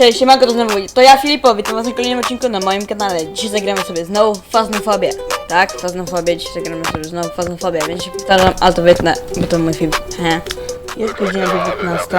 Cześć, siemanko, to znowu to ja Filipo, witam was na kolejnym odcinku na moim kanale. Dzisiaj zagramy sobie znowu Fazmofobię. Tak, Fazmofobię, dzisiaj zagramy sobie znowu Fazmofobię, więc się powtarzam, ale to wytnę, bo to mój film. He. Jest godzina 19.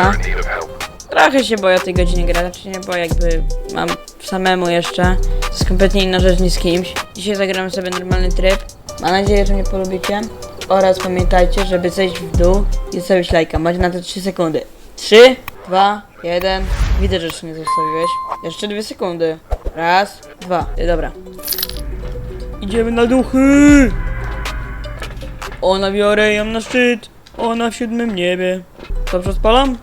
Trochę się boję tej godzinie grać, znaczy nie, bo jakby mam samemu jeszcze. To jest kompletnie inna rzecz niż z kimś. Dzisiaj zagramy sobie normalny tryb. Mam nadzieję, że mnie polubicie. Oraz pamiętajcie, żeby zejść w dół i zostawić lajka. Macie na to 3 sekundy. 3, 2, 1. Widzę, że jeszcze nie zostawiłeś. Jeszcze 2 sekundy. Raz, dwa. Y, Dobra. Idziemy na duchy! Ona biorę ją na szczyt. Ona w siódmym niebie. Dobrze odpalam?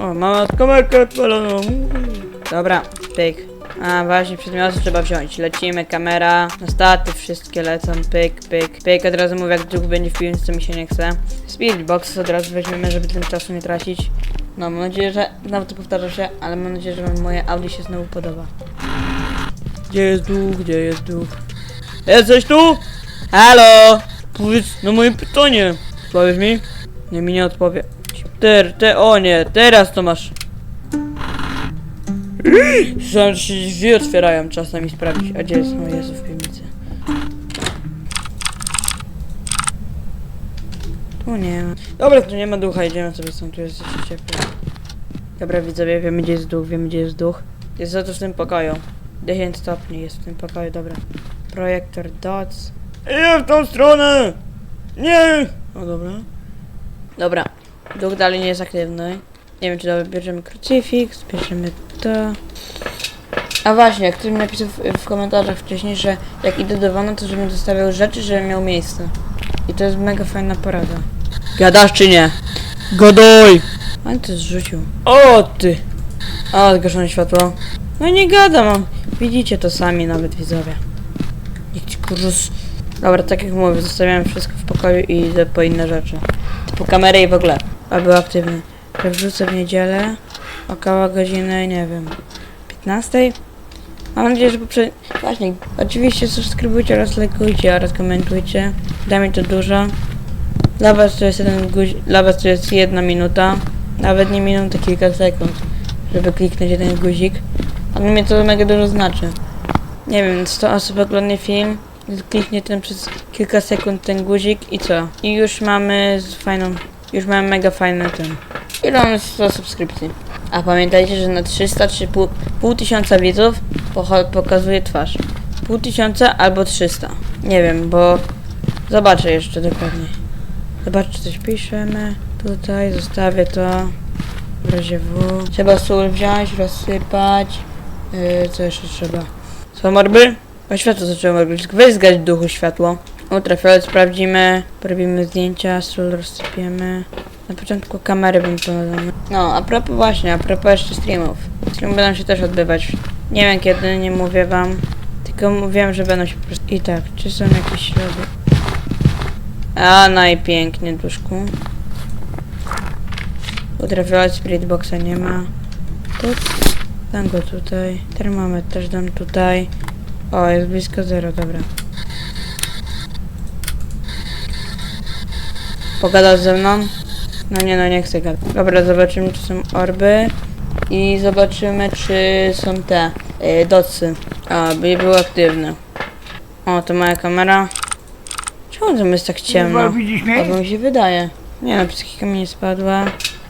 O, mamy kamerkę odpaloną. Dobra, pyk. A, właśnie, przedmioty trzeba wziąć. Lecimy, kamera, na staty, wszystkie lecą, pyk, pyk, pyk. Od razu mówię, jak duch będzie w piwnicy, co mi się nie chce. Spirit box od razu weźmiemy, żeby tym czasu nie tracić. No, mam nadzieję, że, znowu to powtarza się, ale mam nadzieję, że moje Audi się znowu podoba. Gdzie jest duch, gdzie jest duch? Jesteś tu? Halo! Powiedz na moje pytanie. Powiesz mi? Nie mi nie odpowie. Ter, te, o nie, teraz to masz. Słyszałem, że się drzwi otwierają, czasami sprawdzić. A gdzie jest? O Jezu, w piwnicy. Tu nie ma. Dobra, tu nie ma ducha, idziemy sobie stąd, tu jest jeszcze ciepło. Dobra, widzowie, wiemy gdzie jest duch, wiemy gdzie jest duch. Jest za to w tym pokoju. 10 stopni jest w tym pokoju, dobra. Projektor DOTS. Nie w tą stronę! Nie! O, dobra. Dobra, duch dalej nie jest aktywny. Nie wiem, czy dobra, bierzemy krucyfiks, bierzemy to. A właśnie, ktoś mi napisał w, komentarzach wcześniej, że jak idę do wana, to żebym zostawiał rzeczy, żebym miał miejsce. I to jest mega fajna porada. Gadasz czy nie? Gadaj! Ale ty zrzucił. O ty! O, zgaszone światło. No nie gadam, mam. Widzicie to sami nawet widzowie. Niech ci kurus... Dobra, tak jak mówię, zostawiałem wszystko w pokoju i idę po inne rzeczy. Typu kamerę i w ogóle. A był aktywny. Wrzucę w niedzielę, około godziny, nie wiem, 15. Mam nadzieję, że poprze... Właśnie, oczywiście subskrybujcie oraz lajkujcie oraz komentujcie. Da mi to dużo. Dla was to jest jeden dla was to jest jedna minuta. Nawet nie minuta, kilka sekund, żeby kliknąć jeden guzik. A mnie to mega dużo znaczy. Nie wiem, 100 osób ogląda film, kliknie ten przez kilka sekund ten guzik i co? I już mamy fajną, już mamy mega fajny ten. Ile mamy 100 subskrypcji? A pamiętajcie, że na 300 czy pół, pół tysiąca widzów pokazuje twarz. Pół tysiąca albo 300. Nie wiem, bo zobaczę jeszcze dokładnie. Zobaczcie, coś piszemy. Tutaj zostawię to. W razie W. Trzeba sól wziąć, rozsypać. Yy, co jeszcze trzeba? Są morby? O, światło zaczęło robić. Weź zgać duchu światło. Ultrafiolet sprawdzimy. Porobimy zdjęcia, sól rozsypiemy. Na początku kamery bym pomagał. No, a propos właśnie, a propos jeszcze streamów. Streamy będą się też odbywać. Nie wiem kiedy, nie mówię wam. Tylko mówiłem, że będą się po prostu... I tak, czy są jakieś ślady? A, najpięknie, duszku. Ultrafiolet Spirit Boxa nie ma. Tu, dam go tutaj. Termometr też dam tutaj. O, jest blisko zero, dobra. Pogadał ze mną? No nie, no nie chcę gadać. Dobra, zobaczymy czy są orby. I zobaczymy czy są te yy, docy. A, by były aktywne. O, to moja kamera. Czemu tam jest tak ciemno? widzisz O, bo mi się wydaje. Nie no, psychika mi nie spadła.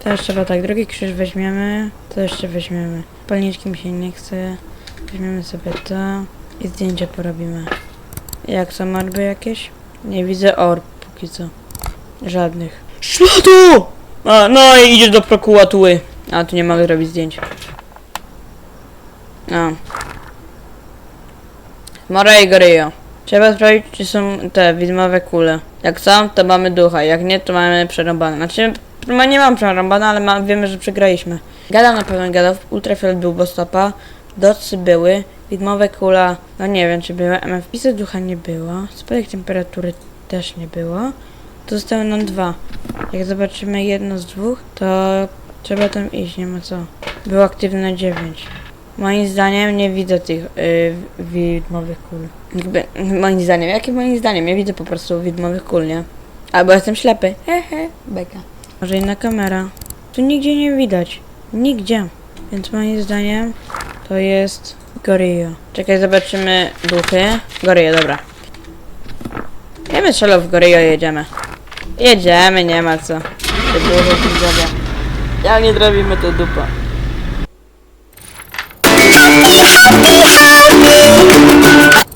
To jeszcze tak, drugi krzyż weźmiemy. To jeszcze weźmiemy. Palniczki mi się nie chce. Weźmiemy sobie to. I zdjęcia porobimy. Jak są orby jakieś? Nie widzę orb póki co. Żadnych. Śladu! A, no i idziesz do prokuratury. A, tu nie mogę robić zdjęć. A. Mora i Goryjo. Trzeba sprawdzić, czy są te widmowe kule. Jak są, to mamy ducha. Jak nie, to mamy przerąbane. Znaczy, no nie mam przerąbane, ale wiemy, że przegraliśmy. Gadał na pewno gadał. Ultrafiolet był bostopa. Docy były. Widmowe kula, no nie wiem, czy były. MF wpisy ducha nie było. Spadek temperatury też nie było. To zostały nam dwa. Jak zobaczymy jedno z dwóch, to trzeba tam iść, nie ma co. Był aktywny na 9. Moim zdaniem nie widzę tych yy, widmowych kul. Jakby, moim zdaniem, jakie moim zdaniem? Ja widzę po prostu widmowych kul, nie? Albo jestem ślepy. Hehe, beka. Może inna kamera. Tu nigdzie nie widać. Nigdzie. Więc moim zdaniem to jest Gorilla. Czekaj, zobaczymy duchy. Gorilla, dobra. Wiemy strzelał w Gorilla, jedziemy. Jedziemy, nie ma co. Te duchy widzowie. Jak nie zrobimy to dupa.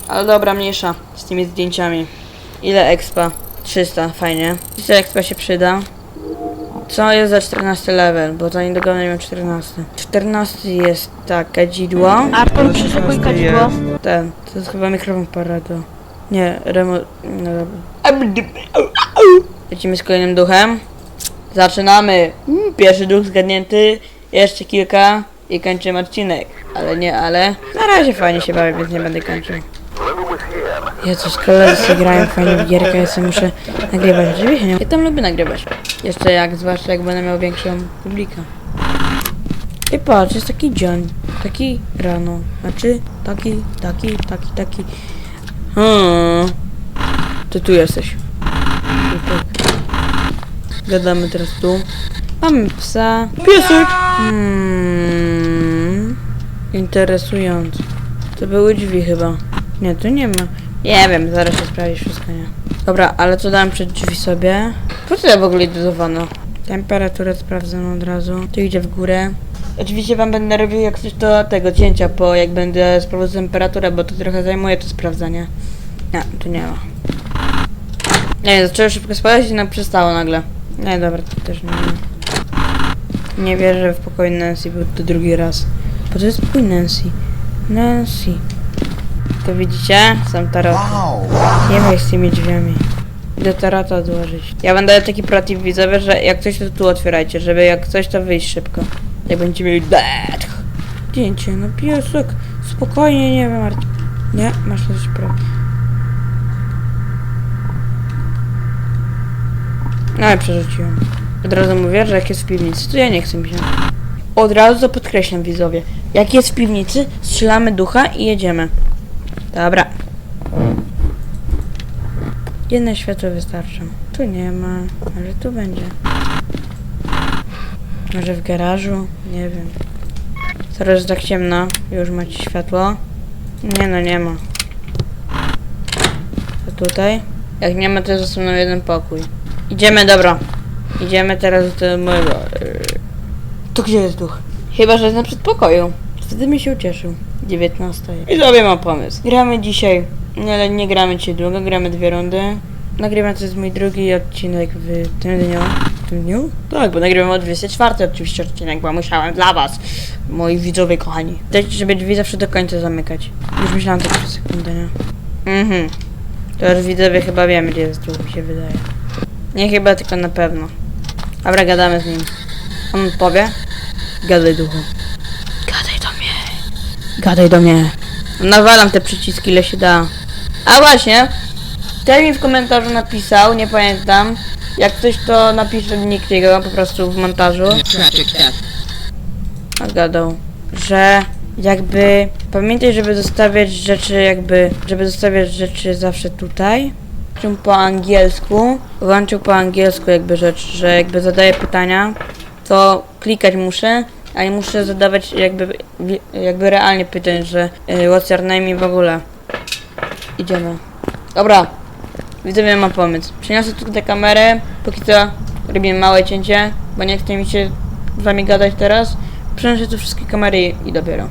Ale dobra, mniejsza z tymi zdjęciami. Ile expa? 300, fajnie. 300 expa się przyda. Co jest za 14 level? Bo za niedługo będę miał 14. 14 jest tak, kadzidło. Artur, przyszykuj kadzidło. Ten, to jest chyba mikrofon parado. Nie, remo... No dobra. Lecimy z kolejnym duchem. Zaczynamy. Mm, Pierwszy duch zgadnięty. Jeszcze kilka i kończymy odcinek. Ale nie, ale na razie fajnie się bawię, więc nie będę kończył. Jezus, koledzy grają fajnie w gierkę, ja sobie muszę nagrywać. Oczywiście, nie? Ja tam lubię nagrywać. Jeszcze jak, zwłaszcza jak będę miał większą publikę. I patrz, jest taki dzień, taki rano, znaczy taki, taki, taki, taki. Hmm. Ty tu jesteś. Gadamy teraz tu. Mamy psa. Piesek! Hmm. Interesujące. To były drzwi chyba. Nie, tu nie ma. Nie wiem, zaraz się sprawdzi wszystko, nie. Dobra, ale co dałem przed drzwi sobie? Po co w ogóle dodawano? Temperaturę sprawdzam od razu. Tu idzie w górę. Oczywiście wam będę robił jak coś do tego cięcia, po jak będę sprawdzał temperaturę, bo to trochę zajmuje to sprawdzanie. Nie, tu nie ma. Nie, zaczęło szybko spadać i nam przestało nagle. Nie, dobra, to też nie ma. Nie wierzę w pokój Nancy, był to drugi raz. Bo to jest pokój Nancy. Nancy. To widzicie? Są taroty. Nie wejść z tymi drzwiami. Idę tarota odłożyć. Ja będę taki protip widzowie, że jak coś to tu otwierajcie, żeby jak coś to wyjść szybko. Jak będziecie mieli dead. Zdjęcie, no piesek. Spokojnie, nie wiem, Marcin. Nie, masz coś prawo. No ale przerzuciłem. Od razu mówię, że jak jest w piwnicy, to ja nie chcę mi się. Od razu podkreślam widzowie. Jak jest w piwnicy, strzelamy ducha i jedziemy. Dobra. Jedne światło wystarczą. Tu nie ma, ale tu będzie. Może w garażu? Nie wiem. Teraz jest tak ciemno. Już macie światło. Nie no, nie ma. To tutaj? Jak nie ma, to zostaną jeden pokój. Idziemy, dobra. Idziemy teraz do mojego... Yy. To gdzie jest duch? Chyba, że jest na przedpokoju. Wtedy mi się ucieszył. 19. I sobie mam pomysł. Gramy dzisiaj, nie, ale nie gramy dzisiaj długo, gramy dwie rundy. Nagrywam to jest mój drugi odcinek w tym dniu. W tym dniu? Tak, bo nagrywam o 24 oczywiście odcinek, bo musiałem dla was, moi widzowie kochani. Dajcie, żeby drzwi zawsze do końca zamykać. Już myślałam tak przez sekundę, nie? Mhm. To już widzowie chyba wiemy, gdzie jest duch, mi się wydaje. Nie chyba, tylko na pewno. Dobra, gadamy z nim. On powie? Gadaj duchu. Gadaj do mnie. Nawalam te przyciski, ile się da. A właśnie, ktoś mi w komentarzu napisał, nie pamiętam. Jak ktoś to napisze nikt jego po prostu w montażu. A gadał, że jakby pamiętaj, żeby zostawiać rzeczy jakby, żeby zostawiać rzeczy zawsze tutaj. Włączył po angielsku, włączył po angielsku jakby rzecz, że jakby zadaję pytania, to klikać muszę, a nie muszę zadawać jakby, jakby realnie pytań, że y, what's your name w ogóle. Idziemy. Dobra, widzowie mam pomysł. Przeniosę tutaj kamerę, póki co robię małe cięcie, bo nie chce mi się z wami gadać teraz. Przeniosę tu wszystkie kamery i, i dopiero.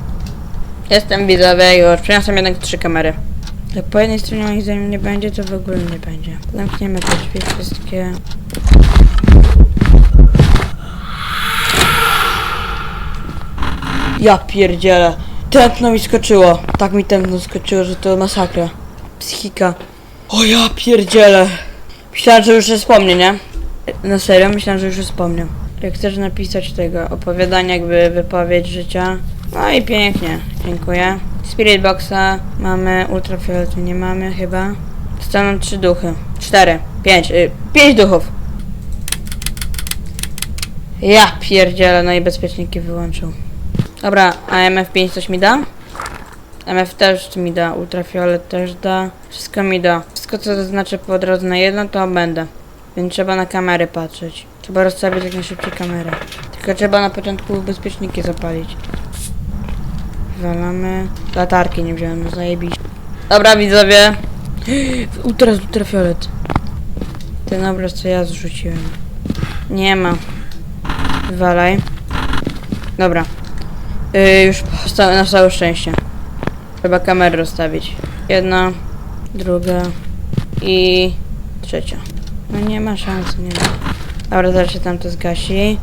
Jestem widzowie już, przeniosłem jednak trzy kamery. Jak po jednej stronie moim zdaniem nie będzie, to w ogóle nie będzie. Zamkniemy te drzwi wszystkie. Ja pierdzielę. Tętno mi skoczyło. Tak mi tętno skoczyło, że to masakra. Psychika. O ja pierdzielę. Myślałem, że już się wspomnie, nie? Na serio, myślałem, że już się wspomniał. Jak chcesz napisać tego opowiadania, jakby wypowiedź życia. No i pięknie, dziękuję. Spirit Boxa mamy, ultrafioletu nie mamy chyba. Zostaną trzy duchy. Cztery, pięć, y, pięć duchów. Ja pierdzielę, no i bezpieczniki wyłączył. Dobra, a MF5 coś mi da? MF też mi da, ultrafiolet też da, wszystko mi da. Wszystko co zaznaczę po od razu na jedno, to będę. Więc trzeba na kamery patrzeć. Trzeba rozstawić jak najszybciej kamerę. Tylko trzeba na początku bezpieczniki zapalić. Walamy. Latarki nie wziąłem, no zajebiście. Dobra widzowie. U, teraz ultrafiolet. Ten obraz co ja zrzuciłem. Nie ma. Wywalaj. Dobra. Yy, już na całe szczęście. Trzeba kamerę rozstawić. Jedna, druga i trzecia. No nie ma szans, nie ma. Dobra, zaraz się tam to zgasi.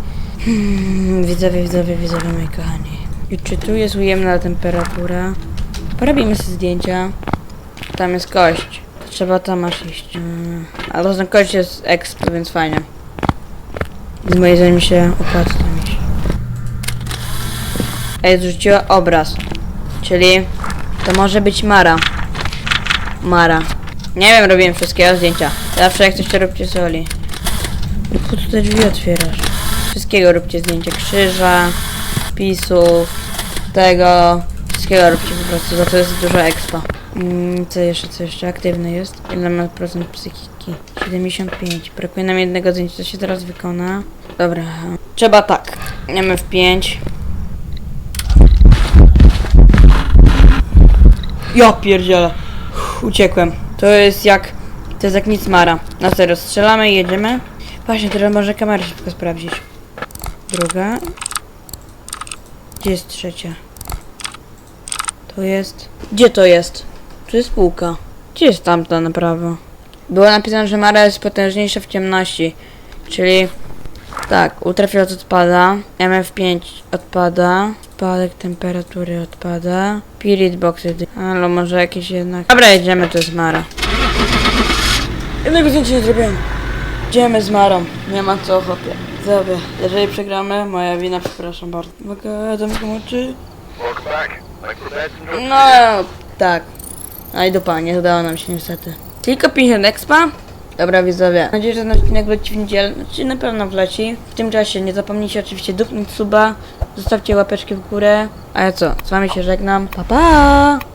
Hmm, widzowie, widzowie, widzowie, moi kochani. I czy tu jest ujemna temperatura? Porobimy sobie zdjęcia. Tam jest kość. Trzeba tam aż iść. Mm, A to ten kość jest exp, więc fajnie. Z mojej zdaniem się opłaca. Ej, zrzuciła obraz. Czyli to może być Mara. Mara. Nie wiem, robiłem wszystkiego zdjęcia. Zawsze jak coś to róbcie soli. No po co te drzwi otwierasz? Wszystkiego róbcie zdjęcie. Krzyża, pisów, tego. Wszystkiego róbcie po prostu, za to jest dużo expa. Mm, co jeszcze, co jeszcze? Aktywny jest. Ile ma procent psychiki? 75. Brakuje nam jednego zdjęcia, to się teraz wykona. Dobra. Trzeba tak. Niemy w 5. Ja pierdzielę. Uciekłem. To jest jak... To jest jak nic mara. Na serio, strzelamy i jedziemy. Właśnie, teraz może kamerę szybko sprawdzić. Druga. Gdzie jest trzecia? To jest... Gdzie to jest? Tu jest półka. Gdzie jest tamta na prawo? Było napisane, że Mara jest potężniejsza w ciemności. Czyli... Tak, ultrafiolet odpada, MF5 odpada, spadek temperatury odpada, Spirit Boxy, ale może jakieś jednak... Dobra, jedziemy, to jest Mara. Jednego zdjęcia nie zrobiłem. Idziemy z Marą, nie ma co ochopie. Zrobię. Jeżeli przegramy, moja wina, przepraszam bardzo. Mogę zamknąć oczy? No, tak. A i dupa, nie udało nam się niestety. Tylko 50 expa? Dobra widzowie, mam nadzieję, że ten odcinek wleci w niedzielę, znaczy na pewno wleci. W tym czasie nie zapomnijcie oczywiście dupnąć suba, zostawcie łapeczki w górę. A ja co, z wami się żegnam, pa pa!